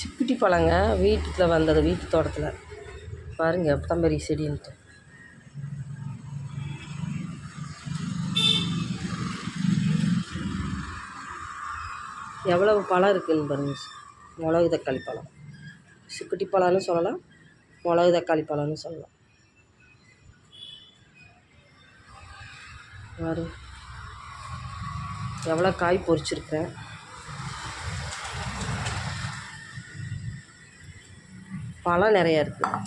சிப்பிட்டி பழங்க வீட்டில் வந்தது வீட்டு தோட்டத்தில். பாருங்கள் எப்போ பெரிய செடின்ட்டு. எவ்வளவு பழம் இருக்குதுன்னு பாருங்க. மிளகு தக்காளி பழம். சிக்குட்டி பழம்னு சொல்லலாம். மிளகு தக்காளி பழம்னு சொல்லலாம். பாரு எவ்வளோ காய் பொறிச்சிருக்கேன் பழம் நிறையா இருக்குது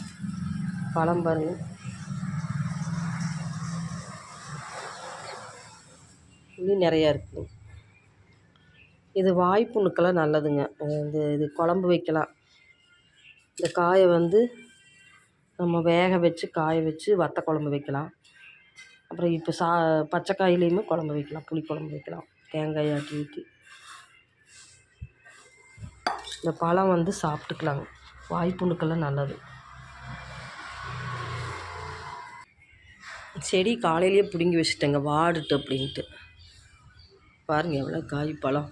பழம் பாருங்கள் இன்னும் நிறையா இருக்குது இது வாய்ப்புண்ணுக்கெல்லாம் நல்லதுங்க. இந்த இது குழம்பு வைக்கலாம். இந்த காயை வந்து நம்ம வேக வச்சு காய வச்சு வத்த குழம்பு வைக்கலாம். அப்புறம் இப்போ சா பச்சைக்காயிலையுமே குழம்பு வைக்கலாம். புளி குழம்பு வைக்கலாம். தேங்காய் ஆட்டி ஊற்றி இந்த பழம் வந்து சாப்பிட்டுக்கலாங்க. வாய்ப்புணுக்கெல்லாம் நல்லது. செடி காலையிலேயே பிடுங்கி வச்சுட்டேங்க வாடுட்டு அப்படின்ட்டு. பாருங்கள் எவ்வளோ காய் பழம்.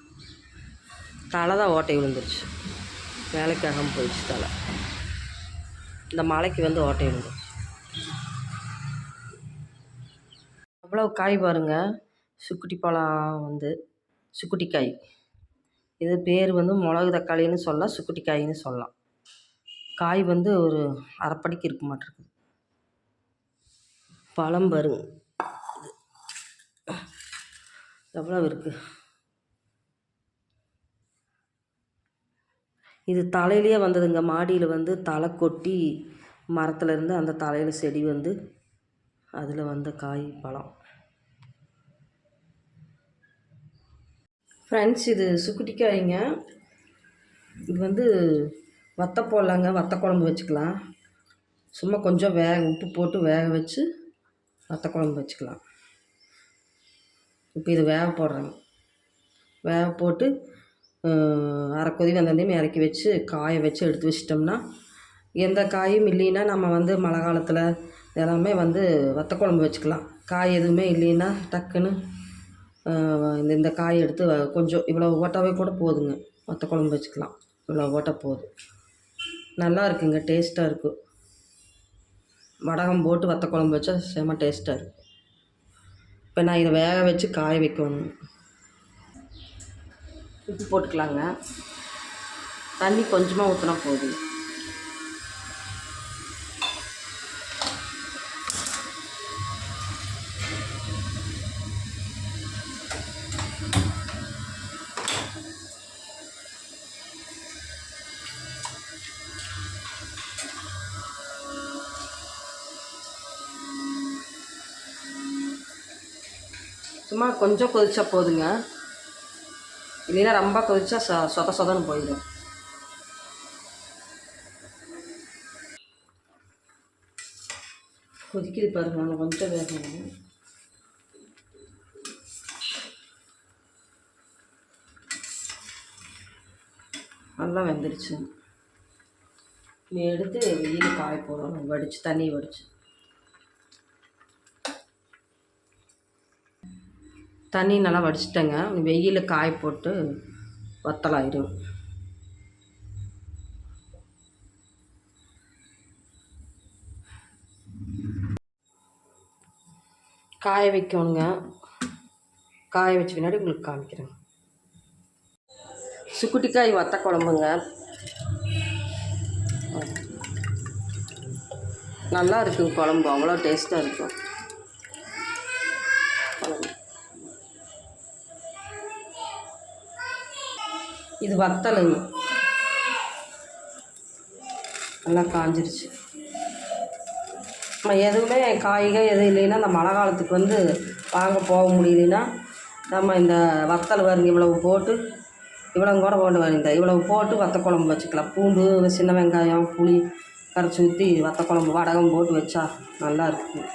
தலை தான் ஓட்டை விழுந்துருச்சு. வேலைக்காகாமல் போயிடுச்சு தலை. இந்த மலைக்கு வந்து ஓட்டை விழுந்துருச்சு. அவ்வளோ காய் பாருங்க சுக்குட்டி பழம் வந்து சுக்குட்டி காய். இது பேர் வந்து மிளகு தக்காளின்னு சொல்லலாம் சுக்குட்டி காயின்னு சொல்லலாம். காய் வந்து ஒரு அரைப்படிக்கு இருக்க மாட்டிருக்கு. பழம் பாருங்க. எவ்வளோ இருக்குது இது தலையிலேயே வந்ததுங்க. மாடியில் வந்து தலை கொட்டி மரத்தில் இருந்து அந்த தலையில் செடி வந்து அதில் வந்த காய் பழம். ஃப்ரெண்ட்ஸ் இது சுக்குட்டி காய்ங்க இது வந்து வத்த போடலாங்க. வத்த குழம்பு வச்சுக்கலாம். சும்மா கொஞ்சம் வேக உப்பு போட்டு வேக வச்சு வத்த குழம்பு வச்சுக்கலாம். இப்போ இது வேக போடுறேங்க வேக போட்டு அரை கொதி வந்ததையும் இறக்கி வச்சு காய வச்சு எடுத்து வச்சிட்டோம்னா எந்த காயும் இல்லைன்னா நம்ம வந்து மழை காலத்தில் எல்லாமே வந்து வத்த குழம்பு வச்சுக்கலாம். காய் எதுவுமே இல்லைன்னா டக்குன்னு இந்த இந்த காய் எடுத்து கொஞ்சம் இவ்வளோ ஓட்டாவே கூட போதுங்க. வத்த குழம்பு வச்சுக்கலாம். இவ்வளோ ஓட்ட போதும் நல்லா இருக்குங்க டேஸ்ட்டாக இருக்கும் வடகம் போட்டு வத்த குழம்பு வச்சா செம்ம டேஸ்ட்டாக இருக்கும் இப்போ நான் இதை வேக வச்சு காய வைக்கணும். உப்பு போட்டுக்கலாங்க. தண்ணி கொஞ்சமாக ஊற்றினா போதும். சும்மா கொஞ்சம் கொதிச்சா போதுங்க. இல்லைன்னா ரொம்ப கொதிச்சா சொ சொத சொதன்னு போயிடும். கொதிக்குது பாருங்க கொஞ்சம் வேகணும். நல்லா வெந்துருச்சு நீ எடுத்து வெயில் காய போடணும். வடித்து தண்ணி வடித்து தண்ணி நல்லா வடிச்சிட்டேங்க வெயில் காய போட்டு வத்தலாயிரும் காய வைக்கணுங்க. காய வச்ச பின்னாடி உங்களுக்கு காமிக்கிறேங்க. சுக்குட்டிக்காய் வத்த குழம்புங்க நல்லா இருக்குங்க குழம்பு. அவ்வளோ டேஸ்ட்டாக இருக்கும். இது வத்தலுங்க. நல்லா காஞ்சிருச்சு. நம்ம எதுவுமே காய்கள் எதுவும் இல்லைன்னா இந்த மழை காலத்துக்கு வந்து வாங்க போக முடியலன்னா நம்ம இந்த வத்தல் வருங்க இவ்வளவு போட்டு இவ்வளவு கூட போட்டு வருங்க இவ்வளவு போட்டு வத்த குழம்பு வச்சுக்கலாம். பூண்டு சின்ன வெங்காயம் புளி கரைச்சி ஊற்றி வத்த குழம்பு வடகம் போட்டு வச்சா நல்லா இருக்கும்.